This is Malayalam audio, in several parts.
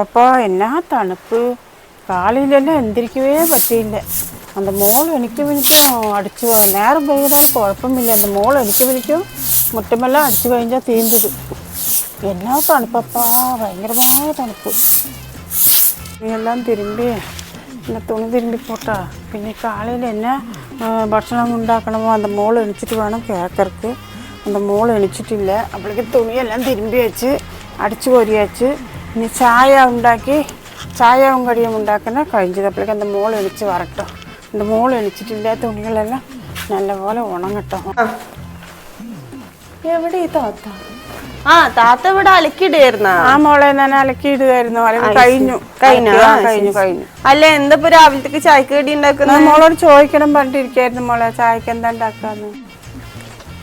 അപ്പപ്പാ എന്നാ തണുപ്പ്? കാളിലെല്ലാം എന്തിരിക്കവേ പറ്റിയില്ല. അന്ത മോൾ എനിക്ക് വിളിക്കും അടിച്ചു പോകാം നേരം പെയ്താൽ കുഴപ്പമില്ല. എന്റെ മോൾ എനിക്ക് വിളിക്കും മുറ്റമെല്ലാം അടിച്ചു കഴിഞ്ഞാൽ തീണ്ടത് എന്നാ തണുപ്പപ്പാ ഭയങ്കരമായ തണുപ്പ്. എല്ലാം തിരുമ്പി പിന്നെ തുണി തിരുമ്പി പോട്ടാ പിന്നെ കാളിൽ എന്നെ ഭക്ഷണം ഉണ്ടാക്കണമോ? അന്ത മോൾ എണിച്ചിട്ട് വേണം കേക്കർക്ക്. അന്ത മോൾ എണിച്ചിട്ടില്ല. അപ്പോഴേക്ക് തുണിയെല്ലാം തിരുമ്പി വെച്ച് അടിച്ചു കോരി ഇനി ചായ ഉണ്ടാക്കി ചായവും കടിയും ഉണ്ടാക്കുന്ന കഴിഞ്ഞപ്പോഴേക്കും എന്റെ മോൾ എണിച്ച് വരട്ടോ. എന്റെ മോൾ എണിച്ചിട്ടില്ല തുണികളെല്ലാം നല്ലപോലെ ഉണങ്ങട്ടോ. എവിടെ ഈ താത്ത? ആ താത്ത ഇവിടെ അലക്കിയിടായിരുന്ന ആ മോളെ ഞാൻ അലക്കിയിടുകയായിരുന്നു അല്ലെങ്കിൽ കഴിഞ്ഞു. കഴിഞ്ഞോ? കഴിഞ്ഞു കഴിഞ്ഞു. അല്ല എന്താ ഇപ്പൊ രാവിലത്തേക്ക് ചായക്ക് കടി ഉണ്ടാക്കുന്ന? മോളോട് ചോദിക്കണം പറഞ്ഞിട്ടിരിക്കായിരുന്നു മോളെ ചായക്ക് എന്താ ഉണ്ടാക്കാന്ന്.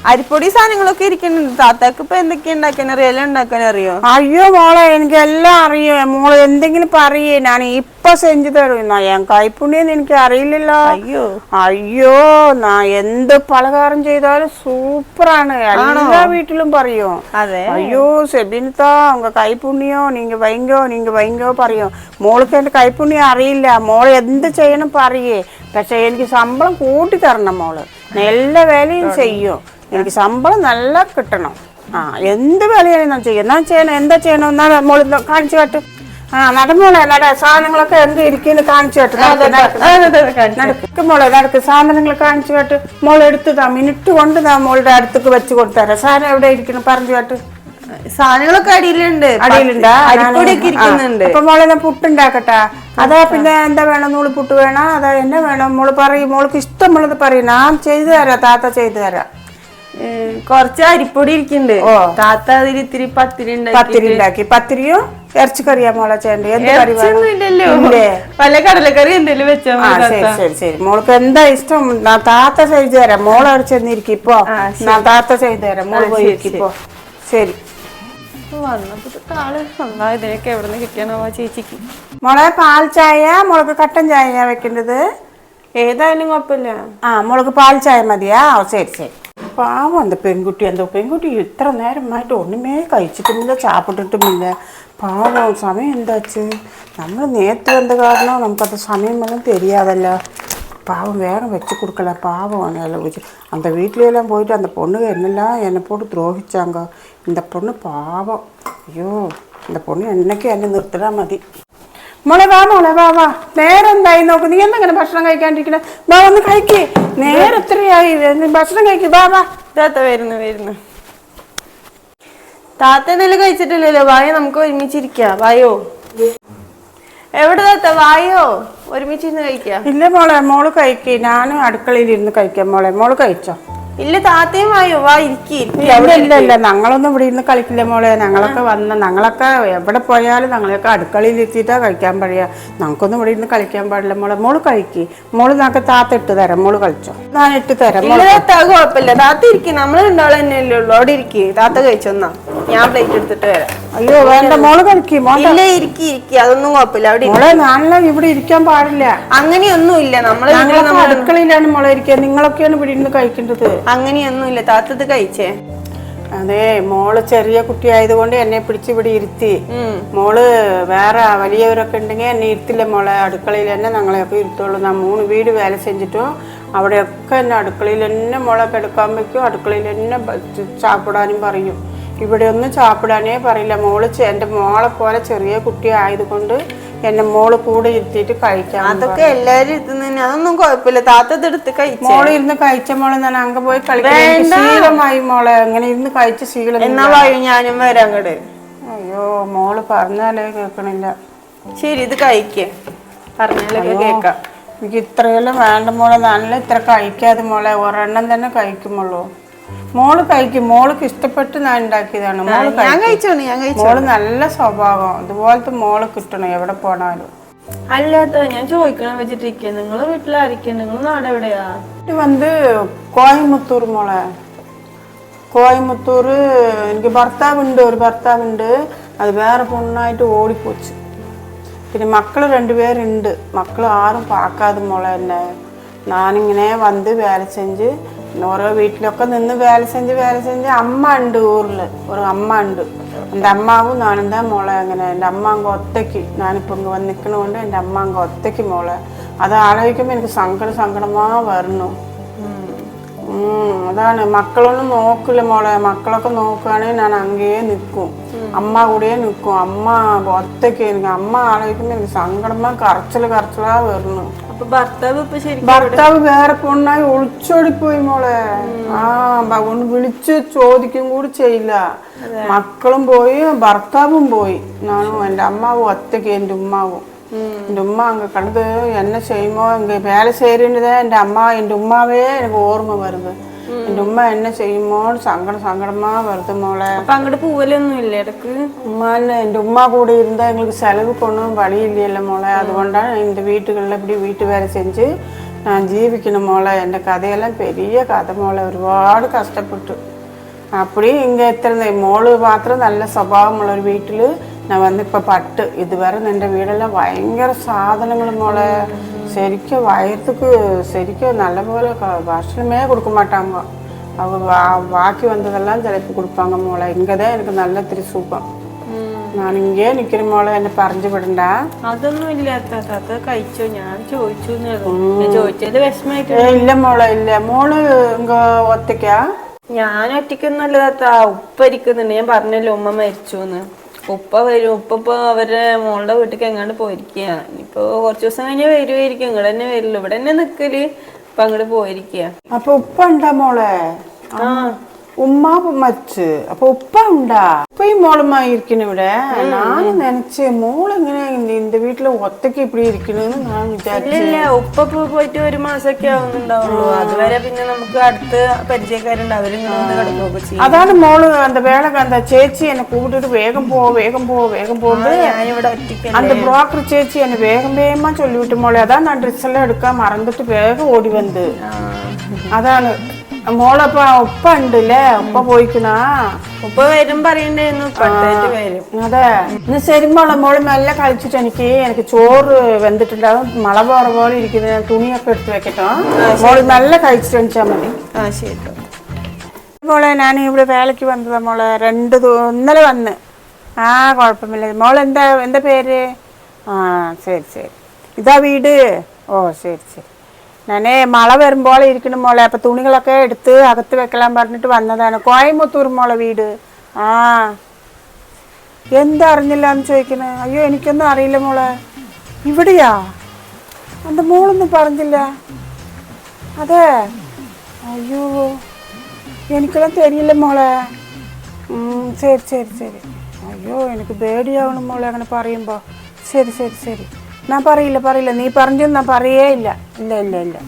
അരിപ്പൊടി സാധനങ്ങളൊക്കെ ഇരിക്കുന്നുണ്ട്. താത്താക്ക് ഇപ്പൊ എന്തൊക്കെ ഉണ്ടാക്കാൻ അറിയാം? ഉണ്ടാക്കാൻ അറിയോ? അയ്യോ മോളെ എനിക്ക് എല്ലാം അറിയോ? മോൾ എന്തെങ്കിലും പറയേ. ഞാൻ ഇപ്പൊ സെഞ്ചു തരും. ഞാൻ കൈപ്പുണ്യെന്ന് എനിക്ക് അറിയില്ലല്ലോ. അയ്യോ. അയ്യോ നാ എന്ത് പലഹാരം ചെയ്താലും സൂപ്പറാണ്. എല്ലാ വീട്ടിലും പറയോ. അതെ. അയ്യോ സെബിനിത്താ ഉങ്ക കൈപ്പുണ്യം? നീങ്ക വൈങ്കോ? നീങ്ക വൈങ്കോ പറയോ. മോൾക്ക് എന്റെ കൈപ്പുണ്യം അറിയില്ല. മോൾ എന്ത് ചെയ്യണം പറയേ. പക്ഷെ എനിക്ക് ശമ്പളം കൂട്ടി തരണം മോൾ. എല്ലാ വേലയും ചെയ്യോ. എനിക്ക് ശമ്പളം നല്ല കിട്ടണം. ആ എന്ത് വേലയാണ് നാം ചെയ്യും. എന്നാ ചെയ്യണം? എന്താ ചെയ്യണം? എന്നാ മോളി കാണിച്ചു കാട്ട്. ആ നടന്നോളെ. നട സാധനങ്ങളൊക്കെ എന്ത് ഇരിക്കുന്നു കാണിച്ചു കാട്ട്. നടക്ക്, മോളെ നടക്ക്. സാധനങ്ങൾ കാണിച്ചു കാട്ട്. മോൾ എടുത്തുതാ മിനിറ്റ് കൊണ്ട് താ മോളുടെ അടുത്തേക്ക് വെച്ച് കൊടുത്തരാം. സാധനം എവിടെ ഇരിക്കുന്നു? പറഞ്ഞു കാട്ട്. സാധനങ്ങളൊക്കെ അടിയിലുണ്ട്. അടിയിലുണ്ടാ. അരിപ്പൊടിയൊക്കെ ഇരിക്കുന്നുണ്ട്. അപ്പൊ മോളെ ഞാൻ പുട്ടുണ്ടാക്കട്ടെ? അതാ പിന്നെ എന്താ വേണം? നൂൾ പുട്ട് വേണം? അതാ എന്നെ വേണം? മോൾ പറയും. മോൾക്ക് ഇഷ്ടമുള്ളത് പറയും. ഞാൻ ചെയ്തു തരാം. താത്ത ചെയ്തു തരാം. കുറച്ച് അരിപ്പൊടി ഇരിക്കുന്നുണ്ട്. താത്ത അതിൽ ഇത്തിരി പത്തിരി പത്തിരി ഉണ്ടാക്കി. പത്തിരിയോ ഇറച്ചിക്കറിയാ മോളെ ചേണ്ടി എന്ത് കറി? പല കടലക്കറി എന്തെങ്കിലും വെച്ചാ ശരി ശരി ശരി. മോൾക്ക് എന്താ ഇഷ്ടം? താത്ത ചെയ്ത് തരാം. മോളെ അവിടെ ചെന്നിരിക്കും ഇപ്പൊ. താത്ത ചെയ്ത് തരാം. മോൾ പോയി ശരി, ഇരിക്ക് ഇപ്പൊ. ശരി. ഇതിനൊക്കെ എവിടെ കിട്ടിയാണോ ചേച്ചിക്ക്. മോളെ പാൽ ചായ മോൾക്ക് കട്ടൻ ചായ വെക്കേണ്ടത്. ഏതായാലും കുഴപ്പമില്ല. ആ മോൾക്ക് പാൽ ചായ മതിയാ. ശരി ശരി. பாவம் அந்த பெண்குட்டி. அந்த பெண்குட்டி இத்தனை நேரமாயிட்டு ஒன்றுமே കഴിച്ചിട്ടുമില്ല ചാപ്പിട്ടിട്ടുമില്ല പാവം സമയം എന്താച്ച് നമ്മൾ നേരത്തെ വന്ന കാരണം നമുക്കത് സമയമൊന്നും தெரியாதல்ல. பாவம் வேகம் வச்சு கொடுக்கல பாவம் அணையில் வச்சு. அந்த வீட்லையெல்லாம் போயிட்டு அந்த பொண்ணுங்க என்னெல்லாம் என்னை போட்டு துரோகிச்சாங்க. இந்த பொண்ணு பாவம். ஐயோ இந்த பொண்ணு என்றைக்கும் என்ன நிறுத்தினா மதி. മോളെ വാ മോളെ വാ വാ. നേരെ എന്തായി നോക്ക്? നീ എന്നങ്ങനെ ഭക്ഷണം കഴിക്കാണ്ടിരിക്കണേ? വാ ഒന്ന് കഴിക്കേ. നേരെ എത്രയായി ഭക്ഷണം കഴിക്കൂ? വാ വാ. താത്ത വരുന്നു വരുന്നു. താത്ത എന്തെങ്കിലും കഴിച്ചിട്ടില്ലല്ലോ. വായോ നമുക്ക് ഒരുമിച്ചിരിക്കാം. വായോ? എവിടെ താത്ത? വായോ? ഒരുമിച്ചിരുന്ന് കഴിക്കാം. ഇല്ല മോളെ മോൾ കഴിക്കേ. ഞാനും അടുക്കളയിൽ ഇരുന്ന് കഴിക്കാം മോളെ. മോൾ കഴിച്ചോ? ഇല്ല താത്തയും വായോ വാ ഇരിക്കില്ല ഇല്ല ഇല്ല ഞങ്ങളൊന്നും ഇവിടെ ഇരുന്ന് കളിക്കില്ല മോളെ. ഞങ്ങളൊക്കെ വന്ന ഞങ്ങളൊക്കെ എവിടെ പോയാലും ഞങ്ങളൊക്കെ അടുക്കളയിൽ എത്തിയിട്ടാ കഴിക്കാൻ പറയാ. ഞങ്ങൾക്കൊന്നും ഇവിടെ ഇരുന്ന് കളിക്കാൻ പാടില്ല മോളെ. മോൾ കഴിക്ക്. മോൾ ഞങ്ങൾക്ക് താത്ത ഇട്ട് തരാം. മോൾ കളിച്ചോ ഞാൻ ഇട്ട് തരാം. കുഴപ്പമില്ല. താത്ത ഇരിക്കും. നമ്മൾ രണ്ടാളും തന്നെയല്ലേ ഉള്ളൂ. അവിടെ ഇരിക്കേ. താത്ത കഴിച്ചൊന്നാ ഞാൻ പ്ലേറ്റ് എടുത്തിട്ട് വരാം. അയ്യോ വേണ്ട മോൾ കഴിക്കും ഇല്ല ഇരിക്കി ഇരിക്കി. അതൊന്നും കുഴപ്പമില്ല. അവിടെ മോളെ നല്ല ഇവിടെ ഇരിക്കാൻ പാടില്ല. അങ്ങനെയൊന്നും ഇല്ല നമ്മളെ നമ്മൾ അടുക്കളയിലാണ് മോളെ ഇരിക്കുക നിങ്ങളൊക്കെയാണ് ഇവിടെ ഇരുന്ന് കഴിക്കേണ്ടത്. അങ്ങനെയൊന്നും ഇല്ല താത്തത് കഴിച്ചേ? അതെ മോൾ ചെറിയ കുട്ടി ആയതുകൊണ്ട് എന്നെ പിടിച്ച് ഇവിടെ ഇരുത്തി. മോൾ വേറെ വലിയവരൊക്കെ ഉണ്ടെങ്കിൽ എന്നെ ഇരുത്തില്ല മോളെ. അടുക്കളയിൽ തന്നെ ഞങ്ങളെയൊക്കെ ഇരുത്തുള്ളൂ. ഞാൻ മൂന്ന് വീട് വേല സെഞ്ചിട്ടും അവിടെയൊക്കെ എന്നെ അടുക്കളയിൽ തന്നെ മോളെ കിടക്കാൻ വെക്കും അടുക്കളയിൽ തന്നെ ചാപ്പിടാനും പറയും. ഇവിടെ ഒന്നും ചാപ്പിടാനേ പറയില്ല. മോൾ എന്റെ എന്റെ മോളെ പോലെ ചെറിയ കുട്ടി ആയതുകൊണ്ട് എന്റെ മോൾ കൂടെ ഇരുത്തിയിട്ട് കഴിക്കാം അതൊക്കെ എല്ലാരും അതൊന്നും കുഴപ്പമില്ല. താത്തത് എടുത്ത് കഴിച്ചു. മോൾ ഇരുന്ന് കഴിച്ച മോളെ ഞാൻ അങ്ങ് പോയി കളിക്കാൻ. ശീലമായി മോളെ. അങ്ങനെ ഇരുന്ന് കഴിച്ച ശീലം എന്നാ വായോ ഞാനും വരാം അങ്ങോട്ട് അയ്യോ മോൾ പറഞ്ഞാലേ കേൾക്കണില്ല ശരി ഇത് കഴിക്കേ. പറഞ്ഞാലേ കേക്കാം. എനിക്ക് ഇത്രയെല്ലാം വേണ്ട മോളെ. നല്ല ഇത്ര കഴിക്കാതെ മോളെ. ഒരെണ്ണം തന്നെ കഴിക്കുമുള്ളൂ മോൾ കഴിക്കും. മോൾക്ക് ഇഷ്ടപ്പെട്ട് ഞാൻ ഉണ്ടാക്കിയതാണ്. മോൾ ഞാൻ. കഴിച്ചോണ് ഞാൻ കഴിച്ചു മോൾ നല്ല സ്വഭാവം. ഇതുപോലത്തെ മോൾ കിട്ടണം എവിടെ പോണാലും. അല്ലാത്ത ഞാൻ ചോദിക്കണം വെച്ചിട്ടിരിക്കുക നിങ്ങളെ വീട്ടിലായിരിക്കും? നിങ്ങൾ നാട് എവിടെയാ? ഇത് വന്ന് കോയമ്പത്തൂർ മോളെ. കോയമ്പത്തൂർ എനിക്ക് ഭർത്താവുണ്ട് ഒരു ഭർത്താവുണ്ട്. അത് വേറെ പൊണ്ണായിട്ട് ഓടിപ്പോച്ചു. പിന്നെ മക്കൾ രണ്ടുപേരുണ്ട്. മക്കൾ ആരും പാക്കാതെ മോളെ എന്നെ. ഞാനിങ്ങനെ വന്ന് വേല செஞ்சு ഓരോ വീട്ടിലൊക്കെ നിന്ന് വേല செஞ்சு വേല செஞ்சு അമ്മ ഉണ്ട് ഊരിൽ ഒരു അമ്മ ഉണ്ട് എൻ്റെ അമ്മാവും ഞാനും தான் മോളെ അങ്ങനെ എൻ്റെ അമ്മ അങ്ങ് ഒറ്റയ്ക്ക് ഞാനിപ്പോൾ ഇങ്ങ് വന്ന് നിൽക്കണോണ്ട് എൻ്റെ അമ്മ അങ്ങ് ഒറ്റയ്ക്ക് മോളെ അത് ആലോചിക്കുമ്പോൾ എനിക്ക് സങ്കടം സങ്കടമാ വരണു ഉം, അതാണ് മക്കളൊന്നും നോക്കില്ല മോളെ മക്കളൊക്കെ നോക്കുകയാണെങ്കിൽ ഞാൻ അങ്ങേ നിൽക്കും അമ്മ കൂടെ നിൽക്കും അമ്മ ഒറ്റയ്ക്ക് എനിക്ക് അമ്മ ആലോചിക്കുമ്പോൾ എനിക്ക് സങ്കടമാ കറച്ചിൽ കറച്ചിലാ വരണു അപ്പൊ ഭർത്താവ് ഇപ്പൊ ശരിക്കും ഭർത്താവ് വേറെ പെണ്ണായി ഒളിച്ചോടിപ്പോയി മോളെ. ആ ബ- ഒന്ന് വിളിച്ച് ചോദിക്കും കൂടി ചെയ്യില്ല. മക്കളും പോയി ഭർത്താവും പോയി. ഞാനും എന്റെ അമ്മാവും ഒറ്റയ്ക്ക് എന്റെ ഉമ്മാവും. എന്റെ ഉമ്മ അങ്ങ് കണ്ടത് എന്നെ ചെയ്യുമോ ഇങ്ങ വേല ചെയ്യേണ്ടത് എന്റെ അമ്മ എന്റെ ഉമ്മാവേ എനിക്ക് ഓർമ്മ വരുത് എന്റെ ഉമ്മ എന്നെ ചെയ്യുമ്പോൾ സങ്കട സങ്കടമാ വെറുതെ മോളെ. അപ്പൊ അങ്ങോട്ട് പോവലൊന്നും ഇല്ല ഇടയ്ക്ക്? എന്റെ ഉമ്മ കൂടെ இருந்தா നിങ്ങൾക്ക് ചെലവ് കൊണ്ടും പണിയില്ലല്ലോ മോളെ. അതുകൊണ്ടാണ് എന്റെ വീട്ടുകളിൽ வீட்டுகளில் இப்படி ചെഞ്ച് ഞാൻ ജീവിക്കണം മോളെ. എന്റെ കഥയെല്ലാം പെരിയ കഥ മോളെ. ഒരുപാട് കഷ്ടപ്പെട്ടു. അപ്പടി ഇങ്ങനെ എത്ര മോൾ മാത്രം നല്ല സ്വഭാവമുള്ള ഒരു വീട്ടിൽ ഞാൻ വന്നിപ്പോൾ പട്ട്. ഇതുവരെ നിന്റെ വീടെല്ലാം ഭയങ്കര സാധനങ്ങൾ മോളെ. ശരിക്കും വയറത്തുക്ക് ശരിക്കും നല്ലപോലെ ഭക്ഷണമേ കൊടുക്ക மாட்டாங்க അവ ബാക്കി വന്നതെല്ലാം ചിലപ്പോൾ കൊടുപ്പാങ്ക മോളെ. ഇങ്ങനെ എനിക്ക് നല്ല തിരി സുഖം. ഞാൻ ഇങ്ങനെ നിൽക്കുന്ന മോളെ എന്നെ പറഞ്ഞു വിടണ്ട. അതൊന്നും ഇല്ലാത്ത കഴിച്ചോ? ഞാൻ ചോദിച്ചു ചോദിച്ചത് വിഷമായിട്ട് ഇല്ല മോളെ ഇല്ല. മോൾ ഇങ്ങ ഒറ്റയ്ക്കാ? ഞാൻ ഒറ്റയ്ക്കൊന്നുമല്ല താത്ത. ഉപ്പ ഇരിക്കുന്നുണ്ട്. ഞാൻ പറഞ്ഞല്ലോ ഉമ്മ മരിച്ചു എന്ന് ഉപ്പ വരും. ഉപ്പ ഇപ്പൊ അവരുടെ മോളുടെ വീട്ടിലേക്ക് എങ്ങാണ്ട് പോയിരിക്കുകയാണ് ഇപ്പൊ കുറച്ച് ദിവസം കഴിഞ്ഞാൽ വരുമായിരിക്കും ഇങ്ങോട്ട് തന്നെ വരില്ല ഇവിടെ തന്നെ നിക്കൽ. ഇപ്പൊ അങ്ങോട്ട് പോയിരിക്കുക അപ്പൊ ഉപ്പ ഉണ്ടാ മോളെ? ആ. ഉമ്മാ മച്ച് അപ്പൊ ഉപ്പ ഉണ്ടാ. ഉപ്പയും ഈ മോളുമായിരിക്കണ ഇവിടെ. ഞാൻ നനച്ച് മോളെങ്ങനെ എന്റെ വീട്ടിൽ ഒത്തക്ക് ഇപ്പടി ഇരിക്കണെന്ന് ഞാൻ വിചാരിച്ചു. ഉപ്പ പോയിട്ട് ഒരു മാസൊക്കെ ആവുന്നുണ്ടാവുള്ളൂ. അതുവരെ പിന്നെ നമുക്ക് അടുത്ത് പരിചയക്കാരുണ്ട്. അവരിങ്ങനെ അതാണ് മോൾ എന്താ വേള അന്ത ചേച്ചി എന്നെ കൂട്ടിട്ട് വേഗം പോ വേഗം പോ വേഗം പോണ്ട് ഞാനിവിടെ ഒറ്റയ്ക്കല്ലേ. அந்த புரோக்கர் சேச்சி என்னை வேகம் வேகமா சொல்லிவிட்டு மோளே அதான் நான் ட்ரெஸ் எல்லாம் எடுக்க மறந்துட்டு வேக ஓடி മോളപ്പ ഉപ്പ ഉണ്ടല്ലേ ഉപ്പ പോയിക്കണാ? ഉപ്പ വരും പറയണ്ടായിരുന്നു. ഉപ്പ വരും. അതെ. ഇന്ന് മോളെ മോൾ നല്ല കളിച്ചിട്ട് എനിക്ക് എനിക്ക് ചോറ് വെന്തിട്ടുണ്ടാവും മള പോറ പോലെ ഇരിക്കുന്ന. തുണിയൊക്കെ എടുത്ത് വെക്കട്ടോ. മോൾ നല്ല കഴിച്ചിട്ട് എണിച്ചാൽ മതി. ആ ശരി. മോളെ ഞാൻ ഇവിടെ വേലയ്ക്ക് വന്നതാ മോളെ. രണ്ട് ഇന്നലെ വന്ന്. ആ കുഴപ്പമില്ല. മോൾ എന്താ എന്താ പേര്? ആ ശരി ശരി. ഇതാ വീട്? ഓ ശരി ശരി. ഞാനേ മഴ വരുമ്പോൾ ഇരിക്കണം മോളെ. അപ്പൊ തുണികളൊക്കെ എടുത്ത് അകത്ത് വെക്കലാൻ പറഞ്ഞിട്ട് വന്നതാണ്. കോയമ്പത്തൂർ മോളെ വീട്. ആ. എന്തറിഞ്ഞില്ല എന്ന് ചോദിക്കണേ. അയ്യോ എനിക്കൊന്നും അറിയില്ല മോളെ. ഇവിടെയാ? എന്റെ മോളൊന്നും പറഞ്ഞില്ല. അതെ. അയ്യോ. എനിക്കെല്ലാം തരില്ല മോളെ. ശരി ശരി ശരി. അയ്യോ എനിക്ക് പേടിയാവണം മോളെ അങ്ങനെ പറയുമ്പോൾ ശരി ശരി ശരി. ഞാൻ പറയില്ല പറയില്ല നീ പറഞ്ഞു ഞാൻ പറയേ ഇല്ല ഇല്ല ഇല്ല ഇല്ല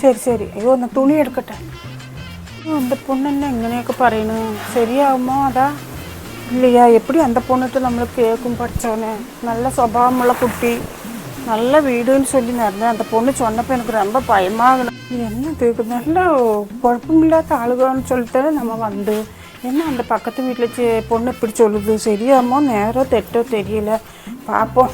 ശരി ശരി അയ്യോ ഒന്ന് തുണി എടുക്കട്ടെ അയ്യോ, എൻ്റെ പൊണ്ണെന്നെ എങ്ങനെയൊക്കെ പറയണു ശരിയാവുമോ അതാ இல்லையா எப்படி அந்த பொண்ணுகிட்ட நம்மளுக்கு கேட்கும் படித்தவனே நல்ல சுபாவமுள்ள குட்டி நல்ல வீடுன்னு சொல்லி நடந்தேன் அந்த பொண்ணு சொன்னப்போ எனக்கு ரொம்ப பயமாகணும் என்னது இது நல்ல குழப்பமில்லாத ஆளுகன்னு சொல்லிட்டு நம்ம வந்து என்ன அந்த பக்கத்து வீட்டில் பொண்ணு இப்படி சொல்லுது சரியாமோ நேரோ தெட்டோ தெரியல பார்ப்போம்